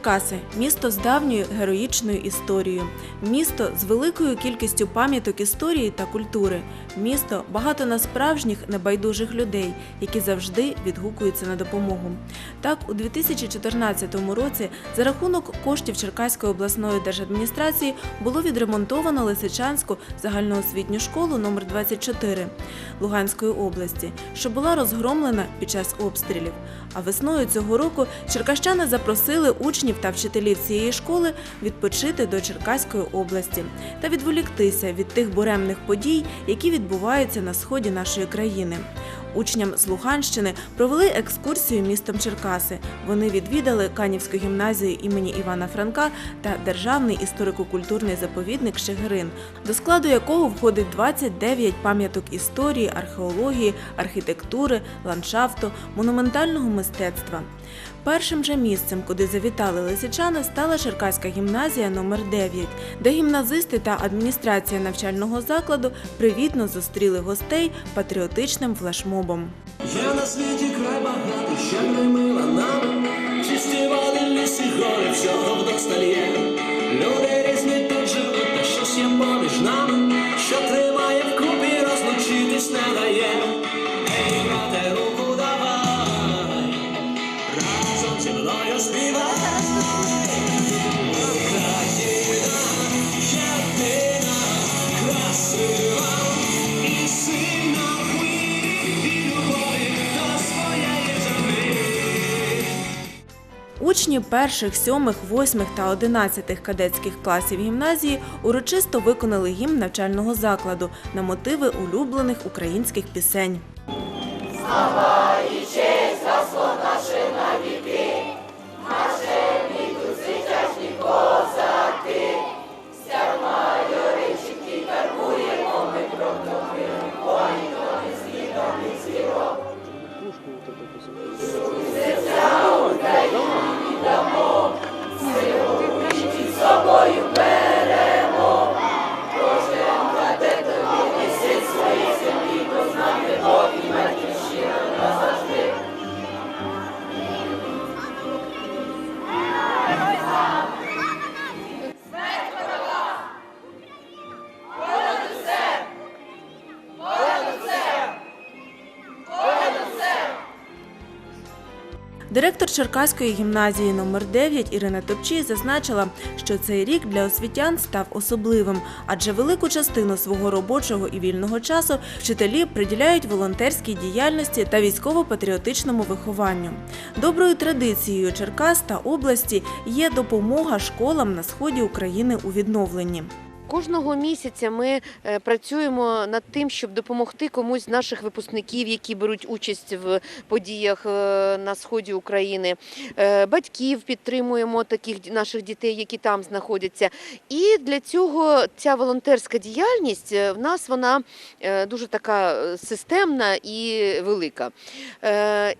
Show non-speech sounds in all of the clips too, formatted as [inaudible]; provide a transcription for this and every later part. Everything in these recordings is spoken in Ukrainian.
Черкаси місто з давньою героїчною історією, місто з великою кількістю пам'яток історії та культури, місто багато на справжніх небайдужих людей, які завжди відгукуються на допомогу. Так, у 2014 році за рахунок коштів Черкаської обласної держадміністрації було відремонтовано Лисичанську загальноосвітню школу номер 24 Луганської області, що була розгромлена під час обстрілів. А весною цього року черкащани запросили учнів та вчителів цієї школи відпочити до Черкаської області та відволіктися від тих буремних подій, які відбуваються на сході нашої країни. Учням з Луганщини провели екскурсію містом Черкаси. Вони відвідали Канівську гімназію імені Івана Франка та Державний історико-культурний заповідник Шегирин, до складу якого входить 29 пам'яток історії, археології, архітектури, ландшафту, монументального мистецтва. Першим же місцем, куди завітали лисичани, стала Черкаська гімназія номер 9 де гімназисти та адміністрація навчального закладу привітно зустріли гостей патріотичним флешмобом. Я на світі край багато, ще не мила нам, Чисті води, ліси, гори, всього вдосталь Учні перших, сьомих, восьмих та одинадцятих кадетських класів гімназії урочисто виконали гімн навчального закладу на мотиви улюблених українських пісень. Директор Черкаської гімназії номер 9 Ірина Топчій зазначила, що цей рік для освітян став особливим, адже велику частину свого робочого і вільного часу вчителі приділяють волонтерській діяльності та військово-патріотичному вихованню. Доброю традицією Черкас та області є допомога школам на сході України у відновленні. Кожного місяця ми е, працюємо над тим, щоб допомогти комусь з наших випускників, які беруть участь в подіях е, на сході України. Е, Батьків підтримуємо таких наших дітей, які там знаходяться. І для цього ця волонтерська діяльність в нас вона дуже така системна і велика.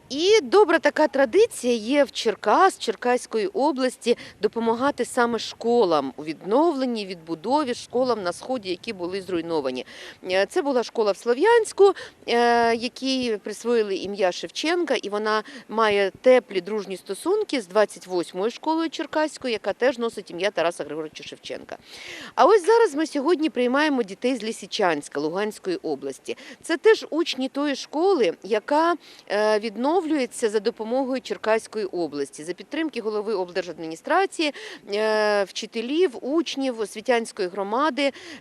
І добра така традиція є в Черкас, Черкаської області допомагати саме школам у відновленні, відбудові школам на сході, які були зруйновані. Е, Це була школа в Слов'янську, е, якій присвоїли ім'я Шевченка, і вона має теплі дружні стосунки з 28-ю школою Черкаською, яка теж носить ім'я Тараса Григоровича Шевченка. А ось зараз ми сьогодні приймаємо дітей з Лісичанська Луганської області. Це теж учні тої школи, яка е, відновлюється за допомогою Черкаської області, за підтримки голови облдержадміністрації, вчителів, учнів, освітянської громади.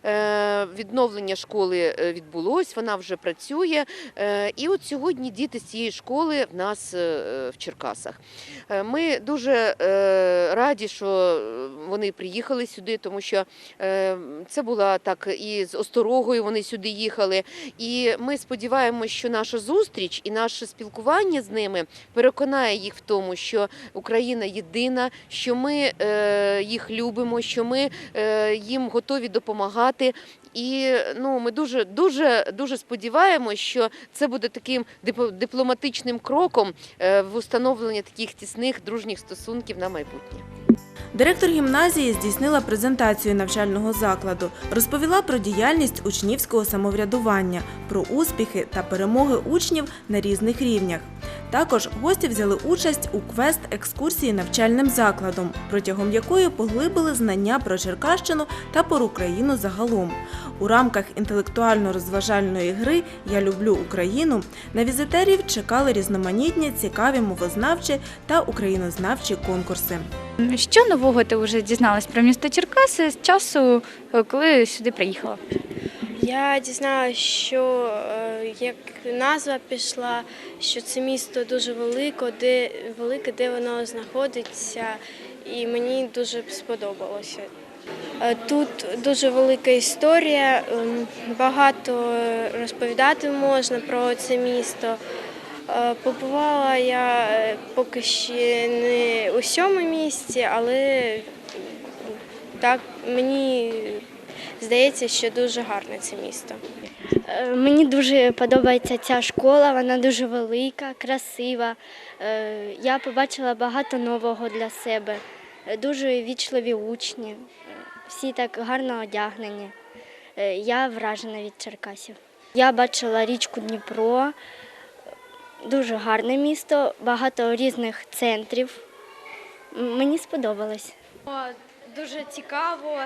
Е, Відновлення школи е, відбулось, вона вже працює. Е, І от сьогодні діти з цієї школи в нас в Черкасах. Ми дуже раді, що вони приїхали сюди, тому що це була так і з осторогою вони сюди їхали. І ми сподіваємося, що наша зустріч і наше спілкування з ними переконає їх в тому, що Україна єдина, що ми їх любимо, що ми їм готові допомагати. І ну, ми дуже дуже дуже сподіваємося, що це буде таким дип- дипломатичним кроком е, в установлення таких тісних дружніх стосунків на майбутнє. Директор гімназії здійснила презентацію навчального закладу, розповіла про діяльність учнівського самоврядування, про успіхи та перемоги учнів на різних рівнях. Також гості взяли участь у квест екскурсії навчальним закладом, протягом якої поглибили знання про Черкащину та про Україну загалом. У рамках інтелектуально-розважальної гри Я люблю Україну на візитерів чекали різноманітні цікаві мовознавчі та українознавчі конкурси. Що нового ти вже дізналась про місто Черкаси з часу, е, коли сюди приїхала? Я дізналася, що е, як назва пішла, що це місто дуже велике, де велике, де воно знаходиться, і мені дуже сподобалося. Е, Тут дуже велика історія, ем, багато розповідати можна про це місто. Е, Побувала я е, поки ще не у сьому місці, але так мені здається, що дуже гарне це місто. Мені дуже подобається ця школа, вона дуже велика, красива. Я побачила багато нового для себе. Дуже вічливі учні, всі так гарно одягнені. Е, Я вражена від Черкасів. Я бачила річку Дніпро, дуже гарне місто, багато різних центрів. Мені сподобалось. Дуже цікаво.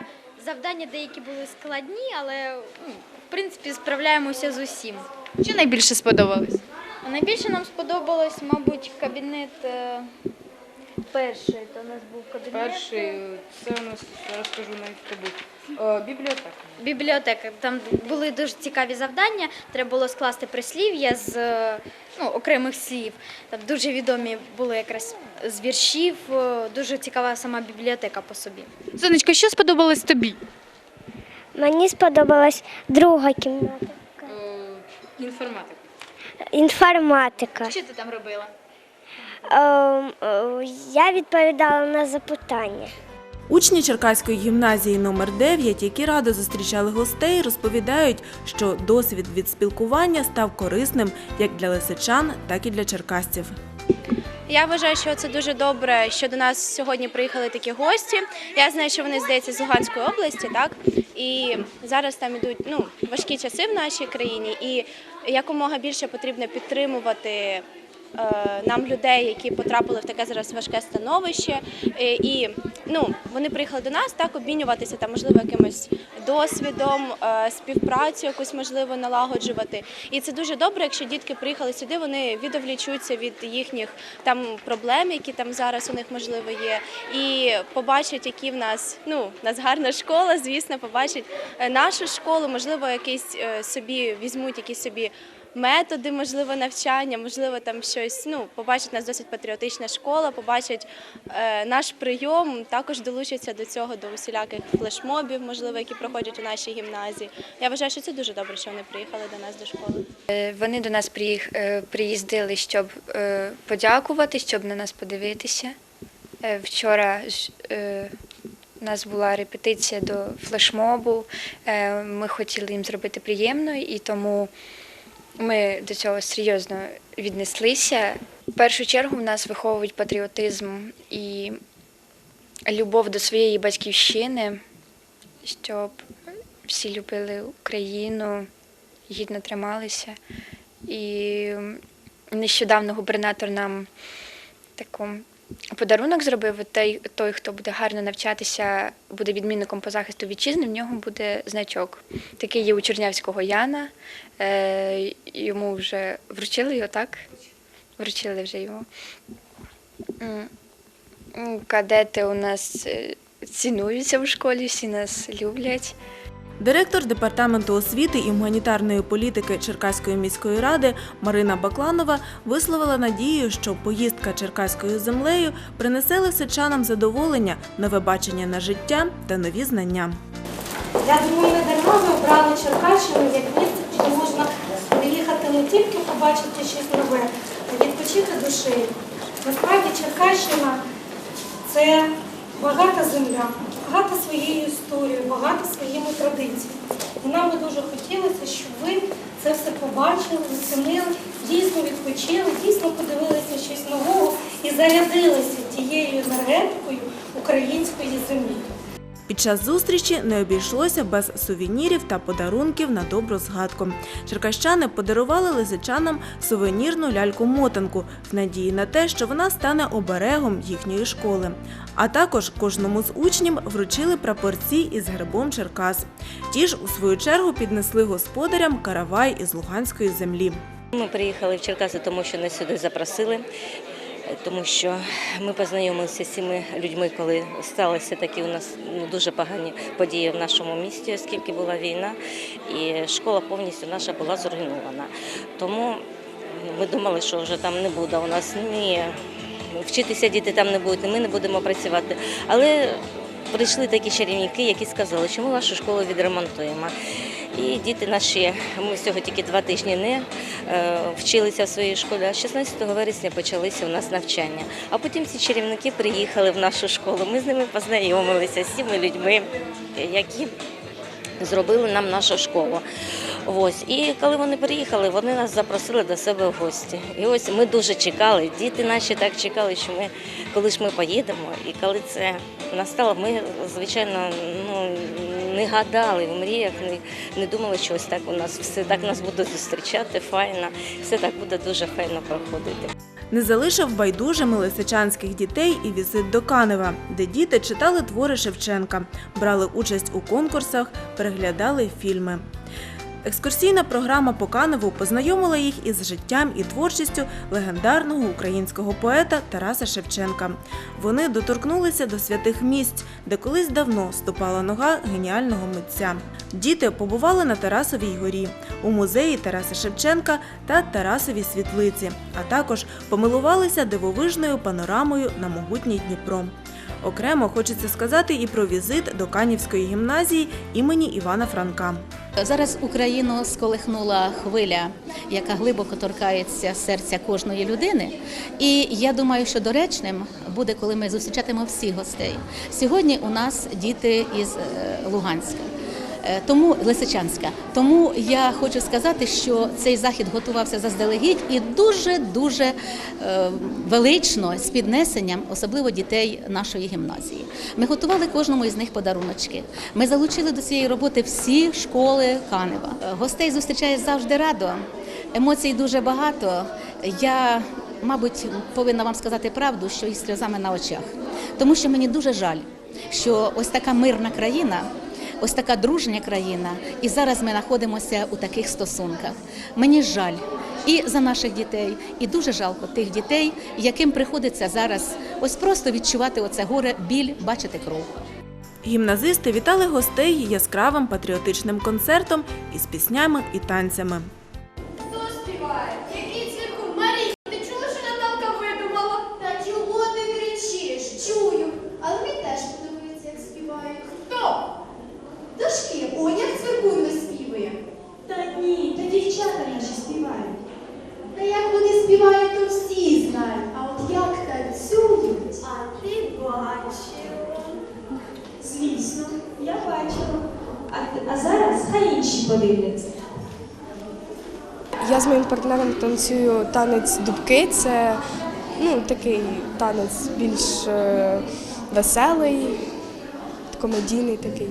Завдання деякі були складні, але в принципі справляємося з усім. Що найбільше сподобалось? Найбільше нам сподобалось, мабуть, кабінет е, перший. То у нас був кабінет. Перший, це у нас розкажу навіть хто був. Е, Бібліотека. Бібліотека. Там були дуже цікаві завдання. Треба було скласти прислів'я з е, ну, окремих слів. Там дуже відомі були якраз з віршів. Е, Дуже цікава сама бібліотека по собі. Сонечко, що сподобалось тобі? Мені сподобалась друга кімната. Е, Інформатика. Інформатика. Що ти там робила? Ем, е, Я відповідала на запитання. Учні Черкаської гімназії номер 9 які радо зустрічали гостей, розповідають, що досвід від спілкування став корисним як для лисичан, так і для черкасців. Я вважаю, що це дуже добре, що до нас сьогодні приїхали такі гості. Я знаю, що вони здається з Луганської області, так і зараз там ідуть ну важкі часи в нашій країні, і якомога більше потрібно підтримувати. Е, Нам людей, які потрапили в таке зараз важке становище, Е, і ну вони приїхали до нас так обмінюватися там, можливо, якимось досвідом, е, співпрацю якусь можливо налагоджувати. І це дуже добре, якщо дітки приїхали сюди, вони відволічуться від їхніх там проблем, які там зараз у них можливо є, і побачать, які в нас ну в нас гарна школа. Звісно, побачать нашу школу, можливо, якісь собі візьмуть якісь собі. Методи, можливо, навчання, можливо, там щось. Ну, побачать нас досить патріотична школа, побачать е, наш прийом, також долучаться до цього до усіляких флешмобів, можливо, які проходять у нашій гімназії. Я вважаю, що це дуже добре, що вони приїхали до нас до школи. Е, Вони до нас е, приїздили, щоб е, подякувати, щоб на нас подивитися. Вчора у нас була репетиція до флешмобу. Ми хотіли їм зробити приємно, і тому ми до цього серйозно віднеслися. В першу чергу в нас виховують патріотизм і любов до своєї батьківщини, щоб всі любили Україну, гідно трималися. І нещодавно губернатор нам таку подарунок зробив. Той, той, хто буде гарно навчатися, буде відмінником по захисту вітчизни, в нього буде значок. Такий є у Чернявського Яна. Е, йому вже вручили його, так? Вручили вже його. Кадети у нас е, цінуються в школі, всі нас люблять. Директор департаменту освіти і гуманітарної політики Черкаської міської ради Марина Бакланова висловила надію, що поїздка черкаською землею принесе лисичанам задоволення, нове бачення на життя та нові знання. Я думаю, не дарма ви обрали Черкащину як місце, куди можна приїхати не тільки побачити щось нове, а відпочити душею. Насправді Черкащина це багата земля, багата своєю історією, багата своїми традиціями. Нам би дуже хотілося, щоб ви це все побачили, оцінили, дійсно відпочили, дійсно подивилися щось нового і зарядилися тією енергетикою української землі. Під час зустрічі не обійшлося без сувенірів та подарунків на добру згадку. Черкащани подарували лисичанам сувенірну ляльку-мотанку в надії на те, що вона стане оберегом їхньої школи. А також кожному з учнів вручили прапорці із гербом Черкас. Ті ж, у свою чергу, піднесли господарям каравай із луганської землі. Ми приїхали в Черкаси, тому що нас сюди запросили, тому що ми познайомилися з цими людьми, коли сталися такі у нас ну, дуже погані події в нашому місті, оскільки була війна, і школа повністю наша була зруйнована. Тому ну, ми думали, що вже там не буде у нас ні вчитися діти там не будуть, ми не будемо працювати. Але прийшли такі чарівники, які сказали, що ми вашу школу відремонтуємо. І діти наші, ми всього тільки два тижні не е, вчилися в своїй школі, а 16 вересня почалися у нас навчання. А потім ці чарівники приїхали в нашу школу. Ми з ними познайомилися, з цими людьми, які зробили нам нашу школу. Ось. І коли вони приїхали, вони нас запросили до себе в гості. І ось ми дуже чекали. Діти наші так чекали, що ми, коли ж ми поїдемо, і коли це настало, ми, звичайно, ну, не гадали в мріях, не, не думали, що ось так у нас все так нас будуть зустрічати, файно, все так буде дуже файно проходити. Не залишив байдужими лисичанських дітей і візит до Канева, де діти читали твори Шевченка, брали участь у конкурсах, переглядали фільми. Екскурсійна програма по Каневу познайомила їх із життям і творчістю легендарного українського поета Тараса Шевченка. Вони доторкнулися до святих місць, де колись давно ступала нога геніального митця. Діти побували на Тарасовій горі, у музеї Тараса Шевченка та Тарасовій світлиці, а також помилувалися дивовижною панорамою на могутній Дніпро. Окремо хочеться сказати і про візит до Канівської гімназії імені Івана Франка. Зараз Україну сколихнула хвиля, яка глибоко торкається серця кожної людини. І я думаю, що доречним буде, коли ми зустрічатимемо всіх гостей. Сьогодні у нас діти із е, Луганська. Е, Тому Лисичанська. Тому я хочу сказати, що цей захід готувався заздалегідь і дуже дуже е, велично з піднесенням, особливо дітей нашої гімназії. Ми готували кожному із них подаруночки. Ми залучили до цієї роботи всі школи Канева. Е, Гостей зустрічає завжди радо. Емоцій дуже багато. Я, мабуть, повинна вам сказати правду, що із сльозами на очах, тому що мені дуже жаль, що ось така мирна країна. Ось така дружня країна, і зараз ми знаходимося у таких стосунках. Мені жаль і за наших дітей, і дуже жалко тих дітей, яким приходиться зараз ось просто відчувати оце горе, біль, бачити кров. Гімназисти вітали гостей яскравим патріотичним концертом із піснями і танцями. Хто співає? Який цвіркун? Марій, ти чула, що Наталка видумала? Та чого ти кричиш? Чую. Але він теж подивиться, як співає. Хто? Дошки, он як цвіркун наспівує. Та ні, та дівчата наші співають. Та як вони співають, то всі знають. А от як танцюють? А ти бачила. Звісно, я бачила. А, а зараз хай інші подивляться. Я з моїм партнером танцюю танець дубки. Це ну, такий танець більш е, веселий, комедійний такий.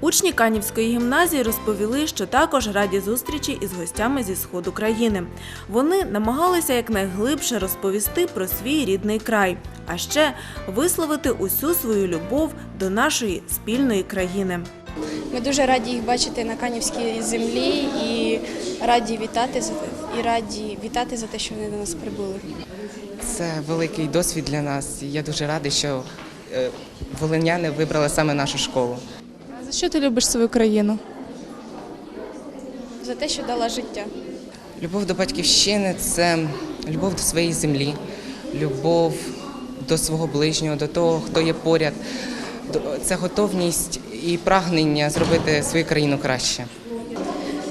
Учні Канівської гімназії розповіли, що також раді зустрічі із гостями зі сходу країни. Вони намагалися якнайглибше розповісти про свій рідний край, а ще висловити усю свою любов до нашої спільної країни. Ми дуже раді їх бачити на Канівській землі і раді вітати і раді вітати за те, що вони до нас прибули. Це великий досвід для нас. Я дуже радий, що е, волиняни вибрали саме нашу школу. За що ти любиш свою країну? За те, що дала життя. Любов до батьківщини це любов до своєї землі, любов до свого ближнього, до того, хто є поряд. Це готовність і прагнення зробити свою країну краще.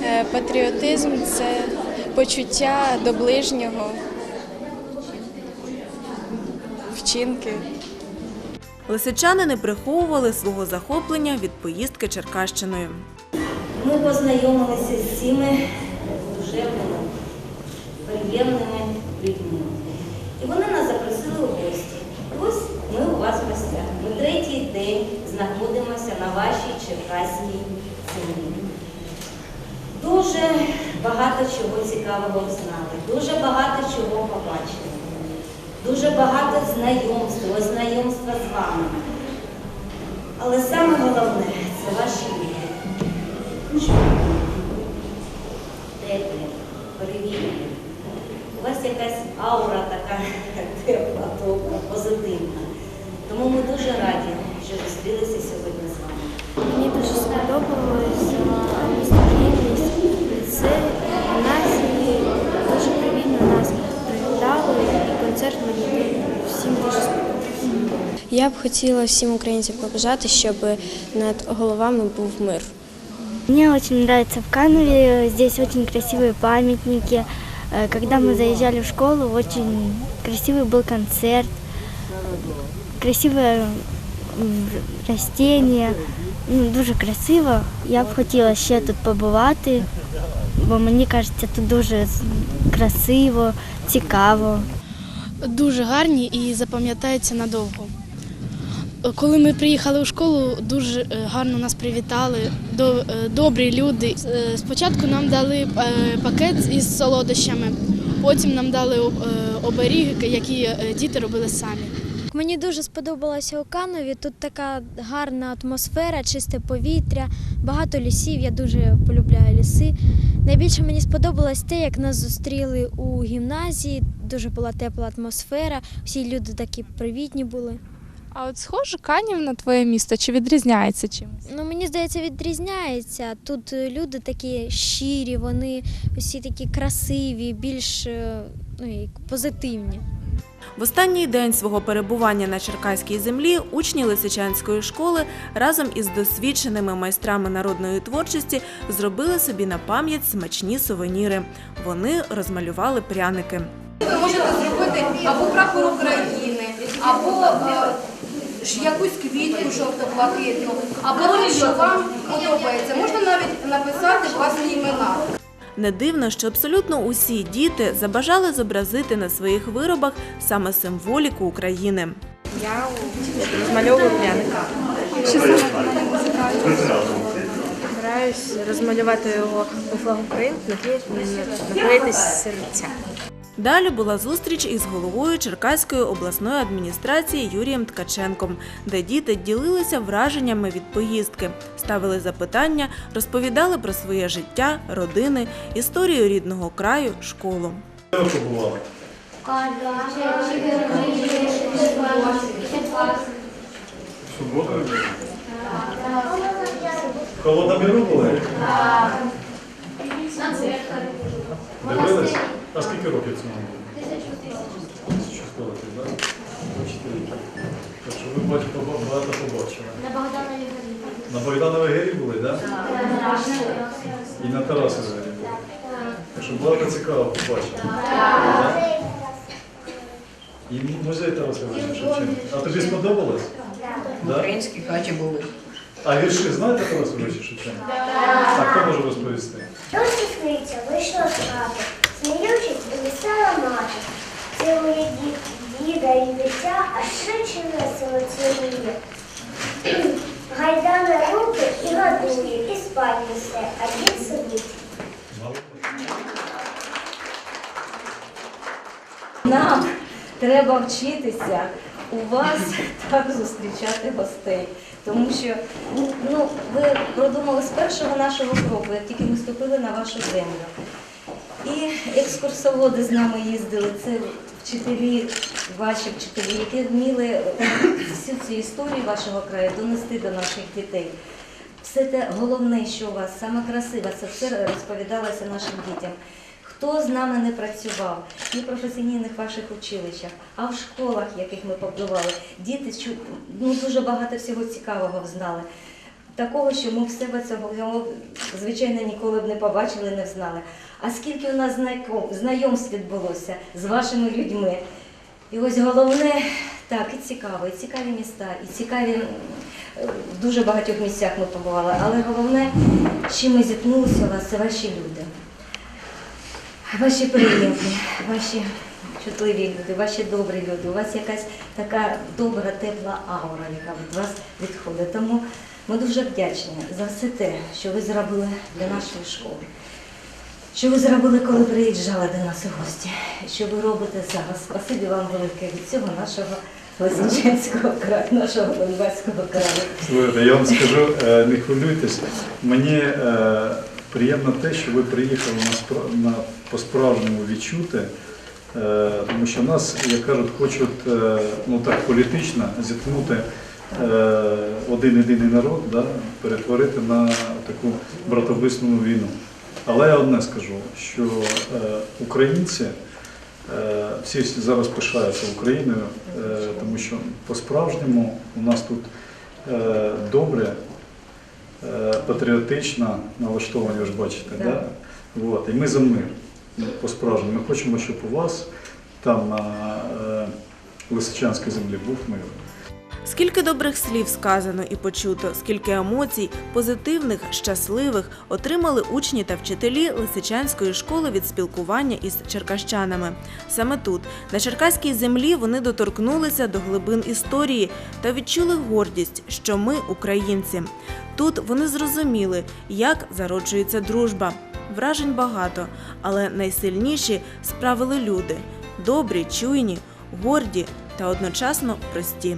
Е, Патріотизм це почуття до ближнього, вчинки. Лисичани не приховували свого захоплення від поїздки Черкащиною. Ми познайомилися з цими душевними, приємними людьми. І вони нас запросили у гості. Ось ми у вас в гостях. Ми третій день знаходимося на вашій черкаській землі. Дуже багато чого цікавого знали, дуже багато чого побачили, дуже багато знайомств, ознайомства знайомства з вами. Але саме головне це ваші люди. теплі, привітні. У вас якась аура така [laughs] тепла, добра, позитивна. Тому ми дуже раді, що зустрілися сьогодні з вами. Мені дуже сподобалося місто Це нас і дуже привітно нас привітали, і концерт мені всім дуже сподобався. Я б хотіла всім українцям побажати, щоб над головами був мир. Мне очень нравится в Канове, здесь очень красивые памятники, Э, Когда мы заезжали в школу, очень красивый был концерт, красиве м, растіння, ну, дуже красиво. Я б хотіла ще тут побувати, бо мені кажеться, тут дуже з- красиво, цікаво. дуже гарні і запам'ятаються надовго. Коли ми приїхали у школу, дуже е, гарно нас привітали, е, добрі люди. Е, Спочатку нам дали пакет із солодощами, потім нам дали оберіги, які діти робили самі. Мені дуже сподобалося у Канові. Тут така гарна атмосфера, чисте повітря, багато лісів. Я дуже полюбляю ліси. Найбільше мені сподобалось те, як нас зустріли у гімназії. Дуже була тепла атмосфера. Всі люди такі привітні були. А от схоже Канів на твоє місто чи відрізняється чимось? Ну мені здається, відрізняється. Тут е, люди такі щирі, вони всі такі красиві, більш е, ну, як позитивні. В останній день свого перебування на Черкаській землі учні Лисичанської школи разом із досвідченими майстрами народної творчості зробили собі на пам'ять смачні сувеніри. Вони розмалювали пряники. Ви можете зробити або прапор України, або е, ж якусь квітку жовто-блакитну, або те, що вам подобається. Можна навіть написати власні імена. Не дивно, що абсолютно усі діти забажали зобразити на своїх виробах саме символіку України. Я розмальовую пряника. Збираюсь розмалювати його у флаг України, наклеїти серця. Далі була зустріч із головою Черкаської обласної адміністрації Юрієм Ткаченком, де діти ділилися враженнями від поїздки, ставили запитання, розповідали про своє життя, родини, історію рідного краю, школу. Де ви побували? Суботу ви були? Були? Дивились? А скільки років цьому було? Тисячу сто років, так? Так що ви бачите, багато побачили. На Богданові горі. На Богдановій горі були, так? І на Тарасовій горі були. Так що багато цікавого побачили. Так? І музей Тараса Григорія Шевченка. А тобі сподобалось? В Да? українській хаті були. А вірші знаєте Тараса Шевченка? А хто може розповісти? Досвідниця вийшла з хати, сміючись, висала мати. Цілує дід, діда і дитя, а швидше весело цілує. Гайдане руки і годує, і спать несе, а дід сидить. Нам треба вчитися у вас так зустрічати гостей. Тому що ну, ви продумали з першого нашого кроку, як тільки ми ступили на вашу землю. І екскурсоводи з нами їздили, це вчителі, ваші вчителі, які вміли всю цю історію вашого краю донести до наших дітей. Все те головне, що у вас, саме красиве, це все розповідалося нашим дітям. Хто з нами не працював, ні в професійних ваших училищах, а в школах, яких ми побували, діти ну, дуже багато всього цікавого знали. Такого, що ми в себе цього звичайно ніколи б не побачили, не знали. А скільки у нас знайомств відбулося з вашими людьми. І ось головне, так, і цікаво, і цікаві міста, і цікаві в дуже багатьох місцях ми побували. Але головне, чим ми зіткнулися у вас, це ваші люди. Ваші приємні, ваші чутливі люди, ваші добрі люди. У вас якась така добра, тепла аура, яка від вас відходить. Тому ми дуже вдячні за все те, що ви зробили для нашої школи. Що ви зробили, коли приїжджали до нас у гості? Що ви робите зараз? Спасибі вам велике від цього нашого Лисичанського краю, нашого Донбаського краю. Слухайте, я вам скажу, е, не хвилюйтесь. Мені е, приємно те, що ви приїхали на, спра- на по-справжньому відчути, е, тому що нас, як кажуть, хочуть ну так політично зіткнути один єдиний народ, да, перетворити на таку братовисну війну. Але я одне скажу, що е, українці е, всі зараз пишаються Україною, е, тому що по-справжньому у нас тут е, добре, е, патріотично налаштовані, ви ж бачите, да. Да. Вот, і ми за мир. по-справжньому. Ми хочемо, щоб у вас там на е, Лисичанській землі був мир. Скільки добрих слів сказано і почуто, скільки емоцій, позитивних, щасливих отримали учні та вчителі Лисичанської школи від спілкування із черкащанами. Саме тут, на черкаській землі, вони доторкнулися до глибин історії та відчули гордість, що ми українці. Тут вони зрозуміли, як зароджується дружба. Вражень багато, але найсильніші справили люди добрі, чуйні, горді та одночасно прості.